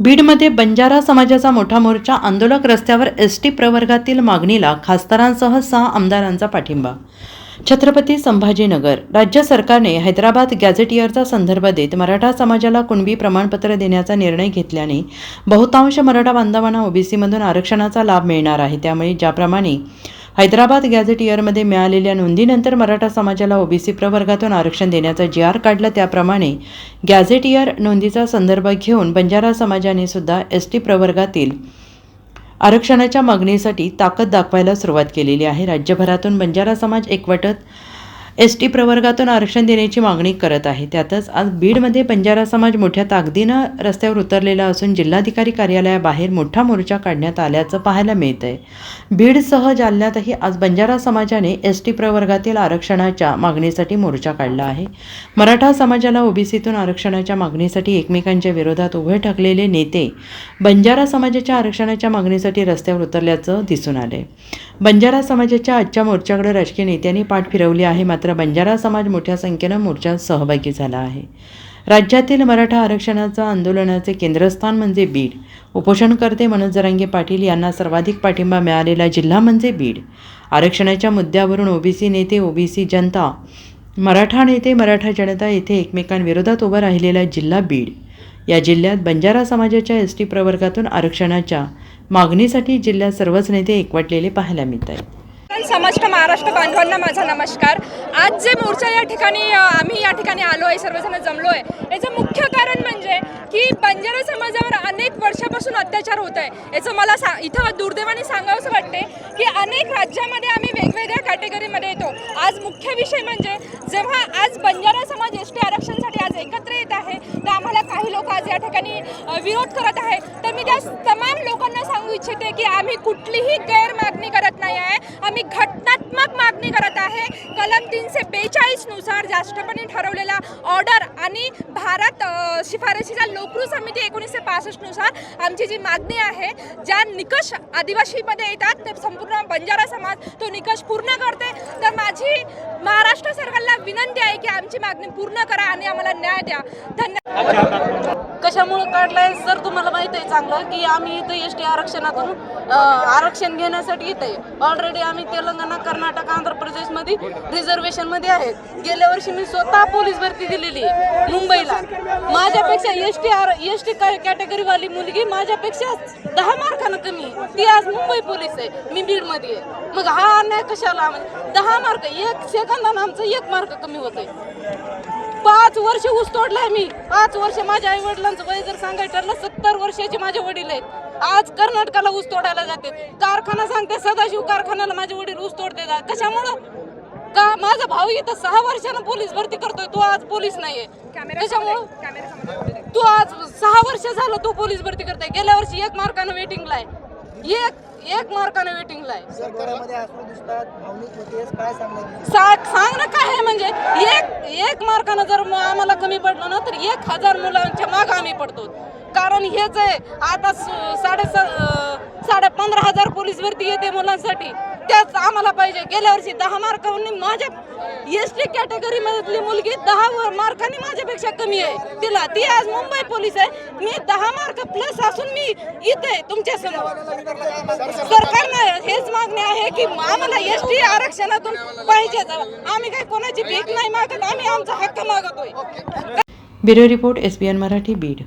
बीडमध्ये बंजारा समाजाचा मोठा मोर्चा आंदोलक रस्त्यावर एस टी प्रवर्गातील मागणीला खासदारांसह सहा आमदारांचा पाठिंबा. छत्रपती संभाजीनगर राज्य सरकारने हैदराबाद गॅझेटियरचा संदर्भ देत मराठा समाजाला कुणबी प्रमाणपत्र देण्याचा निर्णय घेतल्याने बहुतांश मराठा बांधवांना ओबीसीमधून आरक्षणाचा लाभ मिळणार आहे. त्यामुळे ज्याप्रमाणे हैदराबाद गॅझेटियरमध्ये मिळालेल्या नोंदीनंतर मराठा समाजाला ओबीसी प्रवर्गातून आरक्षण देण्याचा जी आर काढला त्याप्रमाणे गॅझेटियर नोंदीचा संदर्भ घेऊन बंजारा समाजाने सुद्धा एस टी प्रवर्गातील आरक्षणाच्या मागणीसाठी ताकद दाखवायला सुरुवात केलेली आहे. राज्यभरातून बंजारा समाज एकवटत एस टी प्रवर्गातून आरक्षण देण्याची मागणी करत आहे. त्यातच आज बीडमध्ये बंजारा समाज मोठ्या ताकदीनं रस्त्यावर उतरलेला असून जिल्हाधिकारी कार्यालयाबाहेर मोठा मोर्चा काढण्यात आल्याचं पाहायला मिळत आहे बीडसह जालन्यातही आज बंजारा समाजाने एस टी प्रवर्गातील आरक्षणाच्या मागणीसाठी मोर्चा काढला आहे. मराठा समाजाला ओबीसीतून आरक्षणाच्या मागणीसाठी एकमेकांच्या विरोधात उभे ठाकलेले नेते बंजारा समाजाच्या आरक्षणाच्या मागणीसाठी रस्त्यावर उतरल्याचं दिसून आले बंजारा समाजाच्या आजच्या मोर्चाकडे राजकीय नेत्यांनी पाठ फिरवली आहे. मात्र बंजारा समाज मोठ्या संख्येनं मोर्चात सहभागी झाला आहे. राज्यातील मराठा आरक्षणाचं आंदोलनाचे केंद्रस्थान म्हणजे बीड. उपोषणकर्ते मनोज जरांगे पाटील यांना सर्वाधिक पाठिंबा मिळालेला जिल्हा म्हणजे बीड. आरक्षणाच्या मुद्द्यावरून ओबीसी नेते ओबीसी जनता मराठा नेते मराठा जनता येथे एकमेकांविरोधात उभा राहिलेला जिल्हा बीड. या जिल्ह्यात बंजारा समाजाच्या एस टी प्रवर्गातून आरक्षणाच्या मागणीसाठी जिल्ह्यात सर्वच नेते एकवटलेले पाहायला मिळत आहेत. समस्त महाराष्ट्र बांधवांना माझा नमस्कार. आज जे मोर्चा या ठिकाणी आम्ही या ठिकाणी आलो आहे सर्वजण जमलो आहे याचं मुख्य कारण म्हणजे की बंजारा समाजावर अनेक वर्षापासून अत्याचार होत आहे. याचं मला सा इथं दुर्दैवाने सांगावंसं वाटते की अनेक राज्यामध्ये आम्ही वेगवेगळ्या कॅटेगरीमध्ये येतो. आज मुख्य विषय म्हणजे जेव्हा आज बंजारा समाज एस टी आरक्षणासाठी आज एकत्र येत आहे तर आम्हाला ठिकाणी विरोध करत आहे. तर मी त्या तमाम लोकांना सांगू इच्छिते की आम्ही कुठलीही गैरमागणी करत नाही आहे. आम्ही घटनात्मक मागणी करत आहे. कलम तीनशे बेचाळीसनुसार जास्तपणे ठरवलेला ऑर्डर आणि भारत अ, शिफारशीचा लोकरू समिती एकोणीसशे पासष्टनुसार आमची जी मागणी आहे ज्या निकष आदिवासीमध्ये येतात ते संपूर्ण बंजारा समाज तो निकष पूर्ण करते. तर माझी महाराष्ट्र सरकारला विनंती आहे की आमची मागणी पूर्ण करा आणि आम्हाला न्याय द्या. धन्यवाद. कशामुळं काढलाय? सर तुम्हाला माहीत आहे चांगलं की आम्ही इथं एस टी आरक्षणातून आरक्षण घेण्यासाठी इथे ऑलरेडी आम्ही तेलंगणा कर्नाटक आंध्र प्रदेशमध्ये रिझर्वेशनमध्ये आहेत. गेल्या वर्षी मी स्वतः पोलीस भरती दिलेली मुंबईला. माझ्यापेक्षा S T R S T कॅटेगरीवाली मुलगी माझ्यापेक्षा दहा मार्कानं कमी आहे. ती आज मुंबई पोलीस आहे. मी बीडमध्ये आहे. मग हा अन्याय कशाला? म्हणजे दहा मार्क एक सेकंदानं आमचं एक मार्क कमी होत आहे पाच वर्ष ऊस तोडलाय मी. पाच वर्ष माझ्या आई वडिलांचं वय जर सांगायचं ठरलं सत्तर वर्षाचे माझे वडील आहेत. आज कर्नाटकाला ऊस तोडायला जाते. कारखाना सांगते सदाशिव कारखान्याला माझे वडील ऊस तोडते जा. कशामुळं? का? माझा भाऊ इथं सहा वर्षानं पोलीस भरती करतोय तो आज पोलीस नाहीये. कशामुळं? तू आज सहा वर्ष झालं तू पोलीस भरती करताय. गेल्या वर्षी एक मार्कानं वेटिंगला आहे. एक एक मार्कानं वेटिंगला आहे. सरकारामध्ये अश्रू दिसतात भावनिक होतेस काय सांगणार सांग सांग ना काय आहे म्हणजे एक एक मार्कानं जर आम्हाला कमी पडलं ना तर एक हजार मुलांच्या माग आम्ही पडतो. कारण हेच आहे आता स- साडे साडे पंधरा हजार पोलीस भरती येते मुलांसाठी. त्याच आम्हाला पाहिजे. गेल्या वर्षी दहा मार्कांनी माझ्या एस टी कॅटेगरी मधली मुलगी दहा मार्कांनी माझ्यापेक्षा कमी आहे. तिला ती आज मुंबई पोलीस आहे. मी दहा मार्क प्लस असून मी इथे तुमच्यासमोर. सरकारनं हेच मागणी आहे की आम्हाला एस टी आरक्षणातून पाहिजे. आम्ही काही कोणाची भीक नाही मागत आम्ही आमचा हक्क मागतोय. Bureau report S N Marathi Beed.